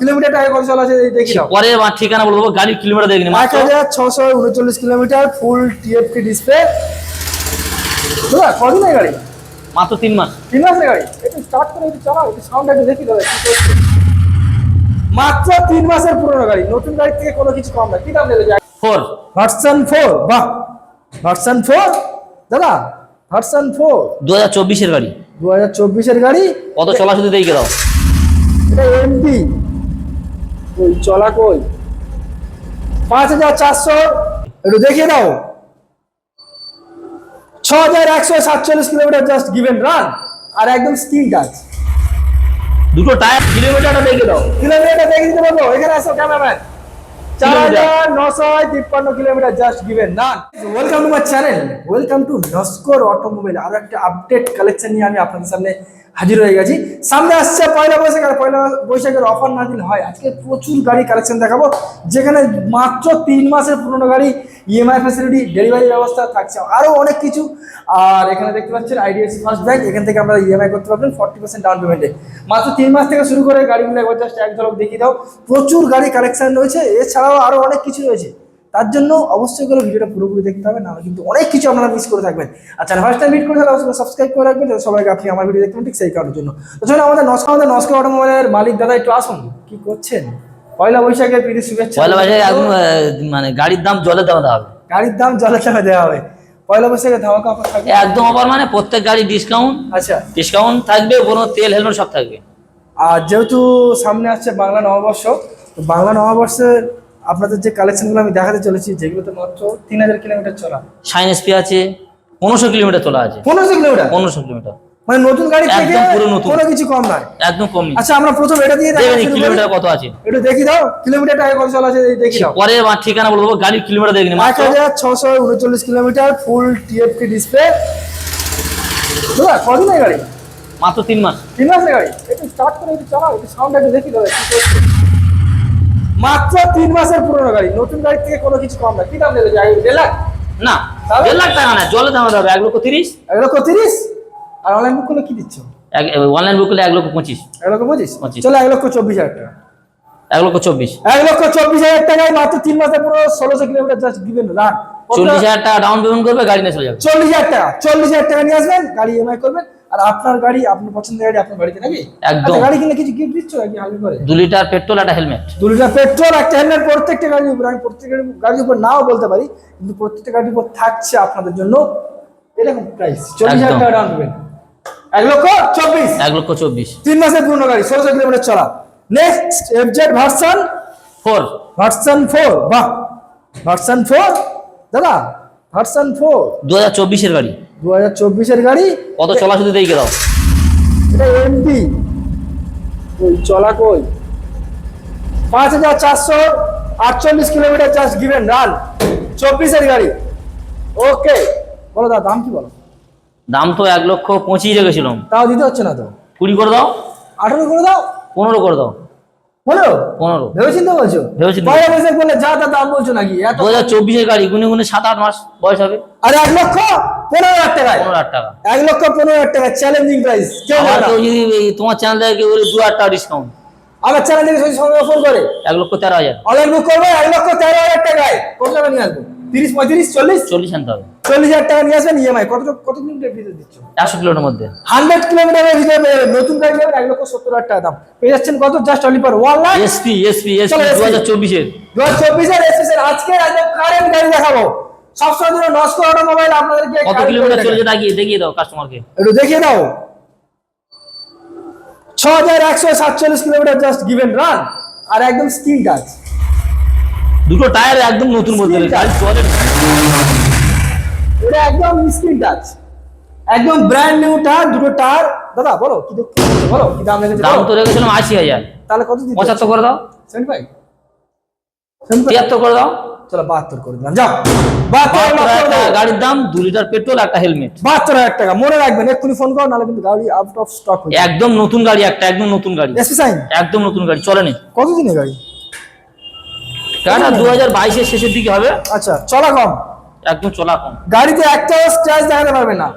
কিলোমিটারটা আগে কত চলা আছে দেখি দাও পরে আমার ঠিকানা বলব গাড়ির কিলোমিটার দেখে নি এক হাজার ছশো উনচল্লিশ কিলোমিটার ফুল টিএফটি ডিসপ্লে দাদা কদিনের গাড়ি? মাত্র তিন মাস। তিন মাসের গাড়ি? একটু স্টার্ট করে একটু চালাও একটু সাউন্ড একটু দেখি দাদা মাত্র তিন মাসের পুরনো গাড়ি নতুন গাড়ি থেকে কোনো কিছু কম না। কি দাম দেবে? ফোর ভার্সন ফোর বাহ। ভার্সন ফোর দাদা ভার্সন ফোর দু হাজার চব্বিশের গাড়ি। দু হাজার চব্বিশের গাড়ি? কত চলা শুধু দেখে দাও। এটা এমপি ওই চলা কই? পাঁচ হাজার চারশো একটু দেখিয়ে দাও। ছ হাজার একশো সাতচল্লিশ কিলোমিটার জাস্ট গিভেন রান আর একদম স্কিল টাচ দুটো টায়ার কিলোমিটারটা দেখে দাও। কিলোমিটারটা দেখে দিতে পারব এখানে আসো ক্যামেরাম্যান চার হাজার নশো তিপ্পান্ন kilometre just given run welcome to my channel welcome to Naskar automobile আরও একটা আপডেট কালেকশন নিয়ে আমি আপনাদের সামনে হাজির হয়ে গেছি। সামনে আসছে পয়লা বৈশাখ, আর পয়লা বৈশাখের অফার না দিলে হয়। আজকে প্রচুর গাড়ি কালেকশন দেখাবো, যেখানে মাত্র তিন মাসের পুরনো গাড়ি ইএমআই ফ্যাসিলিটি ডেলিভারি ব্যবস্থা থাকছে। আরও অনেক কিছু। আর এখানে দেখতে পাচ্ছেন আইডিএফসি ফার্স্ট ব্যাংক এখান থেকে আমরা ইএমআই করতে পারবেন ফর্টি পার্সেন্ট ডাউন পেমেন্টে মাত্র তিন মাস থেকে শুরু করে গাড়িগুলো একবার জাস্ট এক ঝলক দেখিয়ে দাও। প্রচুর গাড়ি কালেকশন রয়েছে। এছাড়াও আরও অনেক কিছু রয়েছে। তার জন্য অবশ্যই করে ভিডিওটা পুরোপুরি দেখতে হবে নাহলে কিন্তু অনেক কিছু আপনারা মিস করে থাকবেন। আচ্ছা ফার্স্ট টাইম ভিড করে তাহলে অবশ্যই সাবস্ক্রাইব করে রাখবেন যাতে সবাইকে আপনি আমার ভিডিও দেখতে ঠিক সেই কারণের জন্য। তো চলুন আমাদের নস্কর আমাদের নস্কর অটোমোবাইলের মালিক দাদা একটু আসুন। কি করছেন? পয়লা বৈশাখের প্রীতি শুভেচ্ছা। পয়লা বাজারে একদম মানে গাড়ির দাম জলে দেওয়া দেওয়া হবে। গাড়ির দাম জলে টাকা দেওয়া হবে। পয়লা বৈশাখে ধামাকা অফার থাকবে? একদম অফার মানে প্রত্যেক গাড়ি ডিসকাউন্ট আচ্ছা। ডিসকাউন্ট থাকবে কোনো তেল হেলমেট সব থাকবে। আর যেহেতু সামনে আসছে বাংলা নববর্ষ তো বাংলা নববর্ষের আপনাদের যে কালেকশনগুলো আমি দেখাতে চলেছি যেগুলোতে মাত্র তিন হাজার কিলোমিটার চলা সাইন এসপি আছে পনেরোশো কিলোমিটার চলা আছে। পনেরোশো কিলোমিটার? পনেরোশো কিলোমিটার। মানে নতুন গাড়ি থেকে একদম পুরো নতুন। কোনো কিছু কম নয়। একদম কমই। আচ্ছা আমরা প্রথম এটা দিয়ে দেখা কিলোমিটার কত আছে? একটু দেখি দাও কিলোমিটারটা আগে কত চলা আছে দেখি দাও। পরে আমার ঠিকানা বলব গাড়ির কিলোমিটার দেখে নি এক ছশো উনচল্লিশ কিলোমিটার ফুল টিএফটি ডিসপ্লে দাদা কদিনের গাড়ি? মাত্র তিন মাস। তিন মাসের গাড়ি? একটু স্টার্ট করে একটু চালাও একটু সাউন্ড একটু দেখি করছে। মাত্র তিন মাসের পুরনো গাড়ি। নতুন গাড়ি থেকে কোনো কিছু কম না। কি দাম দেবে দেড় লাখ? না দেড় লাখ টাকা না জলে দাম হবে এক লক্ষ তিরিশ। এক লক্ষ তিরিশ? আর অনলাইন বুক করলে কি দিচ্ছ? অনলাইন বুক করলে এক লক্ষ পঁচিশ। এক লক্ষ পঁচিশ? পঁচিশ। চলো এক লক্ষ চব্বিশ হাজার টাকা। এক লক্ষ চব্বিশ। এক লক্ষ চব্বিশ হাজার টাকায় মাত্র তিন মাসে পুরো ষোলোশো কিলোমিটার জাস্ট দিবেন রান চল্লিশ হাজার টাকা ডাউন পেমেন্ট করবে গাড়ি নিয়ে চলে যাবে। চল্লিশ হাজার টাকা চল্লিশ হাজার টাকা নিয়ে আসবেন গাড়ি ইএমআই করবেন। আর আপনার গাড়ি আপনার পছন্দের গাড়ি আপনার বাড়িতে নাকি? একদম। আচ্ছা, গাড়ি কিনলে কিছু গিফট দিচ্ছ নাকি হালকা করে দু লিটার পেট্রোল একটা হেলমেট দু লিটার পেট্রোল একটা হেলমেট প্রত্যেকটা গাড়ির উপর আমি প্রত্যেকটা গাড়ির উপর নাও বলতে পারি কিন্তু প্রত্যেকটা গাড়ির উপর থাকছে আপনাদের জন্য এরকম প্রাইস চল্লিশ হাজার টাকা ডাউন পেমেন্ট এক লক্ষ চব্বিশ। এক লক্ষ চব্বিশ। তিন মাসের পুরনো গাড়ি ষোলোশো কিলোমিটার চলা। Next FZ version four version four বাহ। ভার্সন ফোর দাদা ভার্সন ফোর দু হাজার চব্বিশের গাড়ি। দু হাজার চব্বিশের গাড়ি কত চলা শুধু দেখে দাও। এটা এমপি ওই চলা কই? পাঁচ হাজার চারশো আটচল্লিশ কিলোমিটার জাস্ট গিভেন রান চব্বিশের গাড়ি। ওকে বলো দাদা দাম কি বলো? দাম তো এক লক্ষ পঁচিশ রেখেছিলাম তাও দিতে হচ্ছে না তো। কুড়ি করে দাও। আঠারো করে দাও। পনেরো করে দাও। বলো? পনেরো। ভেবেচিন্তে বলছো? ভেবেচিন্তে। পয়লা বৈশাখ বললে যা তা দাম বলছো নাকি? দু হাজার চব্বিশের গাড়ি গুনে গুনে সাত আট মাস বয়স হবে। আর এক লক্ষ পনেরো হাজার টাকায়। পনেরো হাজার টাকা। এক লক্ষ পনেরো হাজার টাকা চ্যালেঞ্জিং প্রাইস কেউ যদি তোমার চ্যানেল থেকে বলে দু হাজার টাকা ডিসকাউন্ট আমার চ্যানেল থেকে সঙ্গে সঙ্গে ফোন করে। এক লক্ষ তেরো হাজার। অনলাইন বুক করবে এক লক্ষ তেরো হাজার টাকায়। কত টাকা নিয়ে আসব? তিরিশ পঁয়ত্রিশ চল্লিশ? চল্লিশ আনতে হবে। চল্লিশ হাজার টাকা নিয়ে আসবেন ইএমআই কত কত কিলোমিটার ভিতরে দিচ্ছ? চারশো কিলোমিটার মধ্যে। হান্ড্রেড কিলোমিটারের ভিতরে নতুন গাড়ি নেবেন এক লক্ষ সত্তর হাজার টাকা দাম। পেয়ে যাচ্ছেন কত? Just only per one lakh SP SP SP দু হাজার চব্বিশের। দু হাজার চব্বিশের এসএসের আজকে একদম কারেন্ট গাড়ি দেখাবো। সবসময় জন্য নস্কো অটোমোবাইল আপনাদেরকে কত কিলোমিটার চলেছে দেখায়। দেখিয়ে দাও কাস্টমারকে একটু দেখিয়ে দাও। ছ হাজার একশো সাতচল্লিশ কিলোমিটার জাস্ট গিভেন রান আর একদম স্কিল টাচ দুটো টায়ার একদম নতুন বলতে গাড়ি চলে। এটা একদম স্ক্রিন টাচ। একদম ব্র্যান্ড নিউ টায়ার দুটো টায়ার দাদা বলো কি বলো কি দাম লেগেছে দাম তো রেখেছিলাম আশি হাজার। তাহলে কত দিতে পঁচাত্তর করে দাও। সেভেন্টি ফাইভ তিয়াত্তর করে দাও। চলো বাহাত্তর করে দিলাম যাও। বাহাত্তর গাড়ির দাম দু লিটার পেট্রোল একটা হেলমেট। বাহাত্তর হাজার টাকা মনে রাখবেন এক্ষুনি ফোন করো নাহলে কিন্তু গাড়ি আউট অফ স্টক হয়ে একদম নতুন গাড়ি একটা একদম নতুন গাড়ি। এসপি সাইন একদম নতুন গাড়ি চলেনি কত দিনে গাড়ি? গাড়িটা দু হাজার বাইশের শেষের দিকে হবে। আচ্ছা চলা কম। একদম চলা কম। গাড়িতে একটা স্ক্র্যাচ দেখাতে পারবে না।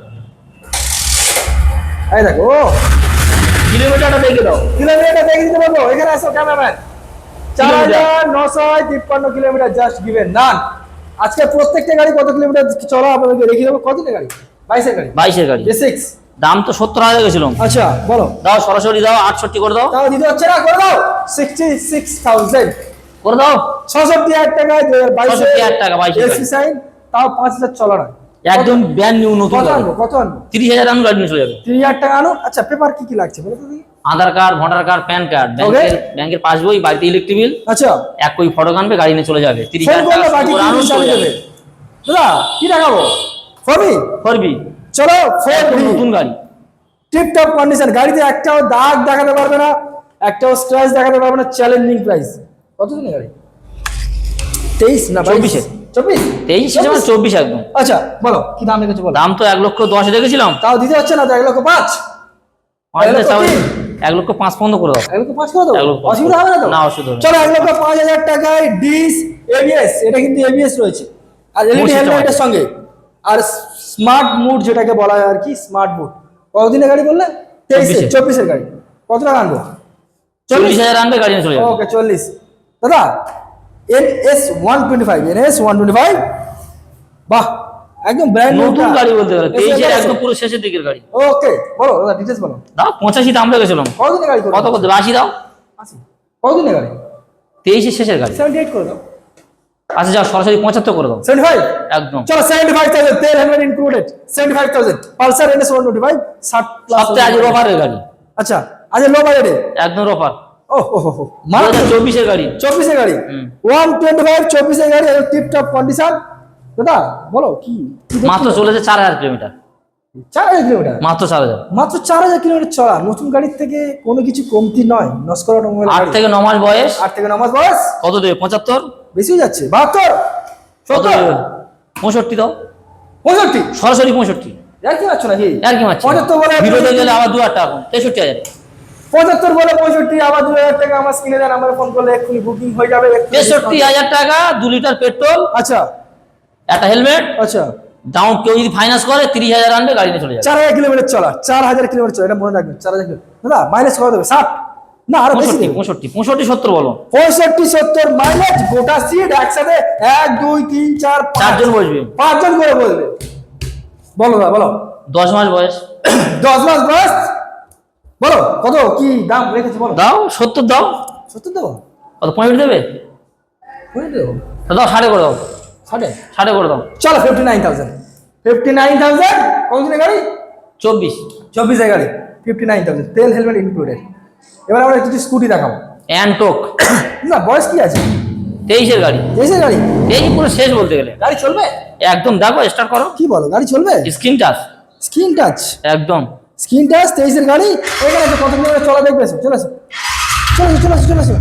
এই দেখো ও। কিলোমিটারটা দেখে দাও। কিলোমিটারটা দেখে দিতে পারব। এখানে আসো ক্যামেরাম্যান চার হাজার নশো তিপ্পান্ন কিলোমিটার জাস্ট গিভেন নান আজকে প্রত্যেকটা গাড়ি কত কিলোমিটার চলো আপনাদেরকে দেখিয়ে দেবো। কত গাড়ি? বাইশের গাড়ি। বাইশের গাড়ি। সিক্স দাম তো সত্তর হাজার গেছিলাম। আচ্ছা বলো। দাও সরাসরি দাও আটষট্টি করে দাও। তাও দিতে হচ্ছে না করে দাও। সিক্সটি সিক্স থাউজেন্ড করে দাও। ছষট্টি হাজার টাকায় দু হাজার বাইশে 66,000 টাকা, 22 এসি সাইন তাও পাঁচ হাজার চলো না একদম ব্যান্ড নিউ নতুন কত আনব কত আনব তিরিশ হাজার আমি গাড়ি নিয়ে চলে যাবে। তিরিশ হাজার টাকা আনো আচ্ছা পেপার কি কি লাগছে বলো তো Aadhaar card voter card PAN card ব্যাংকের ব্যাংকের পাসবই বাড়িতে ইলেকট্রিক বিল আচ্ছা। এক কই ফটো আনবে গাড়ি নিয়ে চলে যাবে। তিরিশ হাজার টাকা কি আনুন হিসাবে চলে যাবে। দাদা কি দেখাবো? ফোরবি করবি চলো ফোর একদম নতুন গাড়ি। টিপটপ কন্ডিশন গাড়িতে একটাও দাগ দেখাতে পারবে না একটাও স্ক্র্যাচ দেখাতে পারবে না চ্যালেঞ্জিং প্রাইস কত দিনের গাড়ি? তেইশ না চব্বিশে। চব্বিশ? তেইশ মানে চব্বিশ? একদম। আচ্ছা বলো কি দাম রেখেছো বলো? দাম তো এক লক্ষ দশ রেখেছিলাম তাও দিতে হচ্ছে না তো এক লক্ষ পাঁচ? এক লক্ষ পাঁচ পর্যন্ত করে দাও। এক লক্ষ পাঁচ করে পাঁচ অসুবিধা হবে না তো? না, অসুবিধা চলো এক লক্ষ পাঁচ হাজার টাকায় ডিস এবিএস এটা কিন্তু এবিএস রয়েছে। আর এলইডি হেডলাইটের সঙ্গে। আর স্মার্ট মুড যেটাকে বলা হয় আর কি স্মার্ট মুড কতদিনের গাড়ি বললে? তেইশে চব্বিশের গাড়ি। কত টাকা আনব চল্লিশ হাজার আনবে গাড়ি চলে ওকে চল্লিশ। দাদা N S one twenty five N S one twenty five বাহ একদম ব্র্যান্ড নতুন গাড়ি বলতে গেলে তেইশের একদম পুরো শেষের দিকের গাড়ি। ওকে বলো দাদা ডিটেলস বলো। দাও পঁচাশি দাম রেখেছিলাম কতদিনের গাড়ি কত কত আশি দাও। কতদিনের গাড়ি? তেইশের শেষের গাড়ি। সেভেন্টি এইট করে দাও। আচ্ছা যাও সরাসরি পঁচাত্তর করে দাও। সেভেন্টি ফাইভ একদম। চলো সেভেন্টি ফাইভ থাউজেন্ড তেল helmet included seventy five thousand Pulsar N S one twenty five ষাট সপ্তাহে আজ রোভারের গাড়ি। আচ্ছা আজ লো বাজেটে একদম হাজার চব্বিশের গাড়ি। চব্বিশে গাড়ি। ওয়ান টোয়েন্টি ফাইভ গাড়ি টিপ টপ কন্ডিশন দাদা বলো কি? মাত্র চলেছে চার হাজার কিলোমিটার। চার হাজার কিলোমিটার? মাত্র চার হাজার। মাত্র চার হাজার কিলোমিটার চলা। নতুন গাড়ির থেকে কোনো কিছু কমতি নয়। নস্কর অটোমোবাইল আট থেকে ন মাস বয়স। আট থেকে নমাজ বয়স? কত দেবে? পঁচাত্তর? বেশি যাচ্ছে। বাহাত্তর? সত্তর? পঁয়ষট্টি দাও। পঁয়ষট্টি? সরাসরি পঁয়ষট্টি। আর কি পাচ্ছ নাকি? আর কি মারছি? পঁচাত্তর বলে বিরোধী আবার দু হাজার টাকা তেষট্টি হাজার। পঁচাত্তর বলে পঁয়ষট্টি আবার দু হাজার টাকা আমার স্ক্রিনে দেন আমার ফোন করলে এক্ষুনি বুকিং হয়ে যাবে তেষট্টি হাজার টাকা দু লিটার পেট্রোল আচ্ছা। একটা হেলমেট আচ্ছা। ডাউন কেউ যদি ফাইন্যান্স করে তিরিশ হাজার আনবে গাড়ি নিয়ে চলে যাবে। চার হাজার কিলোমিটার চলা চার হাজার কিলোমিটার চলা এটা মনে রাখবেন চার হাজার দাদা মাইলেজ কত দেবে ষাট। না আরও বেশি পঁয়ষট্টি পঁয়ষট্টি সত্তর বলো। পঁয়ষট্টি সত্তর মাইলেজ গোটা সিট একসাথে এক দুই তিন চার পাঁচ। চারজন বসবে। পাঁচজন করে বলবে বলো দাদা বলো। দশ মাস বয়স। দশ মাস বয়স? বলো কত? কি দাম রেখেছে বলো। দাও সত্তর দাও। সত্তর দেবো? কত পয়েন্ট দেবে? দাও ষাটে করে দাও। ষাটে? ষাটে করে দাও। চলো fifty nine thousand fifty nine thousand কতদিনের গাড়ি? চব্বিশ। চব্বিশের গাড়ি। ফিফটি নাইন থাউজেন্ড তেল হেলমেট ইনক্লুডেড এবার আমরা কিছু স্কুটি দেখাবো। অ্যান্টোক না বয়স কি আছে? তেইশের গাড়ি। তেইশের গাড়ি? তেইশ পুরো শেষ বলতে গেলে। গাড়ি চলবে? একদম দেখো স্টার্ট করো। কি বলো গাড়ি চলবে? স্ক্রিন টাচ স্ক্রিন টাচ একদম। স্ক্রিন টাচ তেইশের গাড়ি এখানে আছে কত কিলোমিটার চলা দেখবে চলে আসো চলে আসো চলে আসো চলে আসো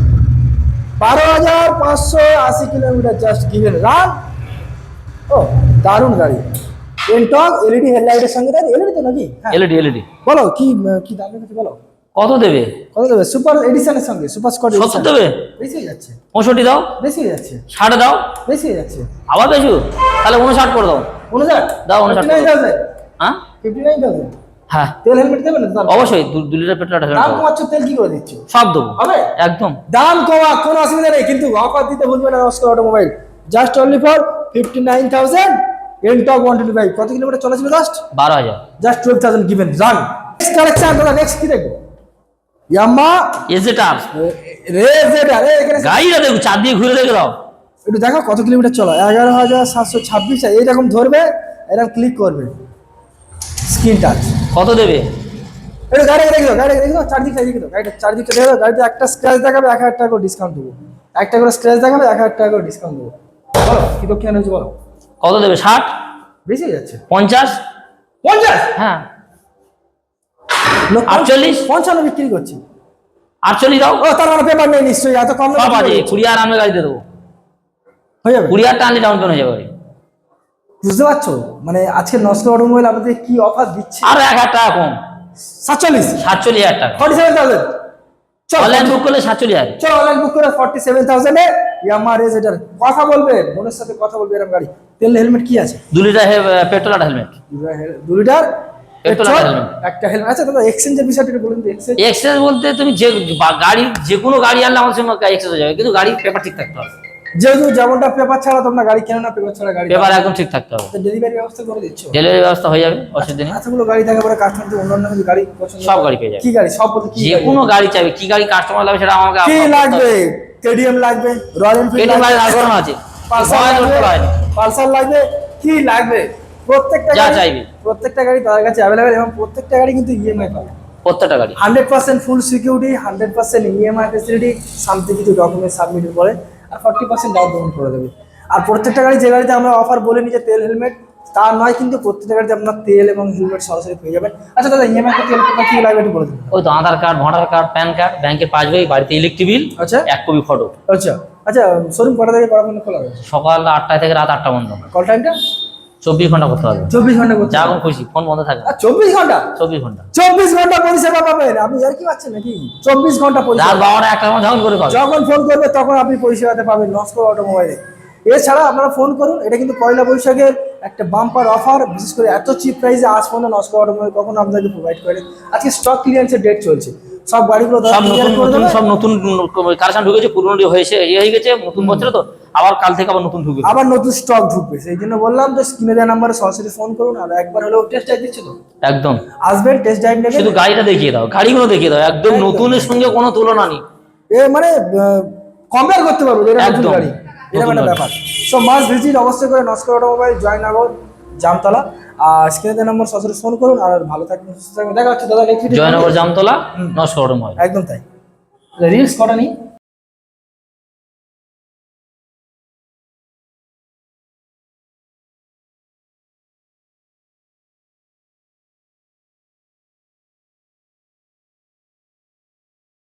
বারো হাজার পাঁচশো আশি কিলোমিটার জাস্ট গিভেন রান ও দারুণ গাড়ি। এনটক এলইডি হেডলাইটের সঙ্গে দাঁড়িয়ে এলইডি তো নাকি? হ্যাঁ। এলইডি এলইডি বলো কি কি দাম রেখেছে বলো? কত দেবে? কত দেবে? সুপার এডিশনের সঙ্গে সুপার স্কট সত্তর দেবে? বেশি হয়ে যাচ্ছে। পঁয়ষট্টি দাও। বেশি হয়ে যাচ্ছে। ষাটে দাও। বেশি হয়ে যাচ্ছে। আবার বেশু? তাহলে উনষাট করে দাও। উনষাট? দাও, উনষাট হ্যাঁ? ফিফটি নাইন থাউজেন্ড হ্যাঁ। তেল হেলমেট দেবে না অবশ্যই দু লিটার পেট্রোল দাম কমাচ্ছ তেল কি করে দিচ্ছ? সব দেবো। হবে? একদম। দাম কমা কোনো অসুবিধা নেই কিন্তু অফার দিতে ভুলবে না automobile just only for fifty nine thousand NTorq one twenty five কত কিলোমিটার চলেছিল জাস্ট বারো হাজার। Just twelve thousand given run next collection দাদা নেক্সট কি দেখব? ইয়াম্মা এজেটার রেজেডার এখানে গাড়িটা দেখো চার দিয়ে ঘুরে রেখে দাও। একটু দেখো কত কিলোমিটার চলো। এগারো হাজার সাতশো ছাব্বিশ এইরকম ধরবে এরকম ক্লিক করবে। স্ক্রিন টাচ কত দেবে? একটু গাড়ি রেখে দাও গাড়ি রেখে দাও চারদিক রেখে দাও গাড়িটা চারদিকটা রেখে দাও গাড়িতে একটা স্ক্র্যাচ দেখাবে এক হাজার টাকা করে ডিসকাউন্ট দেবো। একটা করে স্ক্র্যাচ দেখাবে এক হাজার টাকা করে ডিসকাউন্ট দেবো। বলো কি হয়েছে বলো? কত দেবে? ষাট? বেশি যাচ্ছে। পঞ্চাশ? পঞ্চাশ? হ্যাঁ। আটচল্লিশ? পঞ্চান্ন বিক্রি করছি। আটচল্লিশ দাও। ও তার মানে পেপার নেই নিশ্চয়ই এত কম। কুড়ি আর দেবো। হয়ে যাবে। কুড়ি হাজার টাকা ডাউন পেমেন্ট হয়ে যাবে। বুঝতে পারছ? মানে আজকে নষ্ট অটোমোবাইল আপনাদের কি অফার দিচ্ছে? আরও এক হাজার টাকা কম। সাতচল্লিশ? সাতচল্লিশ হাজার টাকা। ফর্টি সেভেন থাউজেন্ড চল অনলাইন বুক করলে সাতচল্লিশ হাজার। চলো অনলাইন বুক করে ফর্টি সেভেন থাউজেন্ডে ইয়ামা রেজ এটার কথা বলবে বোনের সাথে কথা বলবে এরকম গাড়ি। তেল হেলমেট কি আছে? দু লিটার পেট্রোল আর হেলমেট দু লিটার একটা হেলমেট আচ্ছা দাদা এক্সচেঞ্জের বিষয়টা একটু বলুন এক্সচেঞ্জ বলতে তুমি যে গাড়ি যে কোনো গাড়ি আনলে আমার সঙ্গে এক্সেস হয়ে যাবে কিন্তু গাড়ির পেপার ঠিক থাকতে হবে। যেহেতু যেমনটা পেপার ছাড়া তোমরা গাড়ি কেন না পেপার ছাড়া গাড়ি পেপার একদম ঠিক থাকতে হবে। ডেলিভারি ব্যবস্থা করে দিচ্ছ? ডেলিভারি ব্যবস্থা হয়ে যাবে অসুবিধা নেই। এতগুলো গাড়ি থাকে পরে কাস্টমার অন্যান্য কিছু গাড়ি পছন্দ সব গাড়ি পেয়ে যাবে। কি গাড়ি? সব বলতে কি যে গাড়ি? কোনো গাড়ি চাইবে কি গাড়ি কাস্টমার লাগবে সেটা আমাকে কি লাগবে? কেডিএম লাগবে রয়্যাল এনফিল্ড কেটিএম গাড়ি লাগানো আছে। পালসার লাগবে পালসার লাগবে কি লাগবে? প্রত্যেকটা যা গাড়ি চাইবে। প্রত্যেকটা গাড়ি তাদের কাছে অ্যাভেলেবেল এবং প্রত্যেকটা গাড়ি কিন্তু ইএমআই পাবে। প্রত্যেকটা গাড়ি। Hundred percent full security hundred percent EMI facility something কিছু ডকুমেন্ট সাবমিট করে। আর ফর্টি পার্সেন্ট ডাউন পেমেন্ট করে দেবে। আর প্রত্যেকটা গাড়ি যে গাড়িতে আমরা অফার বলে নিই যে তেল হেলমেট তা নয় কিন্তু প্রত্যেকটা গাড়িতে আপনার তেল এবং হেলমেট সরাসরি পেয়ে যাবেন। আচ্ছা দাদা ইএমআই করতে গেলে কি লাগবে একটু বলে দিন। ওই তো Aadhaar card voter card PAN card ব্যাংকের পাসবই বাড়িতে ইলেকট্রিক বিল আচ্ছা। এক কপি ফটো আচ্ছা আচ্ছা শোরুম কটা থেকে কটা পর্যন্ত খোলা সকাল আটটা থেকে রাত আটটা পর্যন্ত। কল টাইমটা চব্বিশ ঘণ্টা করতে হবে। চব্বিশ ঘণ্টা করতে যখন খুশি ফোন বন্ধ থাকে আর চব্বিশ ঘণ্টা? চব্বিশ ঘণ্টা। চব্বিশ ঘণ্টা পরিষেবা পাবেন। আপনি আর কি পাচ্ছেন নাকি? চব্বিস ঘণ্টা রাত বারোটা একটা যখন করে যখন ফোন করবে তখন আপনি পরিষেবাতে পাবেন নস্কর অটোমোবাইলে এছাড়া আপনারা ফোন করুন এটা কিন্তু পয়লা বৈশাখের একটা বাম্পার অফার বিশেষ করে এত চিপ প্রাইসে আজ পর্যন্ত নস্কর অটোমোবাইল কখনো আপনাকে প্রোভাইড করে আজকে স্টক ক্লিয়ারেন্সের ডেট চলছে। সব গাড়িগুলো সব নতুন নতুন। সব নতুন কালেকশন ঢুকেছে পুরনো হয়েছে ইয়ে হয়ে গেছে নতুন বছরে তো আবার কাল থেকে আবার নতুন ঢুকে আবার নতুন স্টক ঢুকবে সেই জন্য বললাম যে স্ক্রিনে দেওয়া নাম্বারে সরাসরি ফোন করুন আর একবার হলেও টেস্ট ড্রাইভ দিচ্ছে তো। একদম। আসবেন টেস্ট ড্রাইভ নেবেন। শুধু গাড়িটা দেখিয়ে দাও গাড়িগুলো দেখিয়ে দাও একদম। নতুনের সঙ্গে কোনো তুলনা নেই। এ মানে কম্পেয়ার করতে পারব এটা নতুন গাড়ি। এরকম একটা ব্যাপার। সো মাস ভিজিট অবশ্যই করে নস্কর অটোমোবাইল জয়নগর জামতলা। আর স্ক্রিনে নম্বর সরাসরি ফোন করুন আর ভালো থাকবেন সুস্থ থাকবেন। দেখা হচ্ছে দাদা জয়নগর জামতলা অটোমোবাইল একদম তাই। রিলস কটা নেই?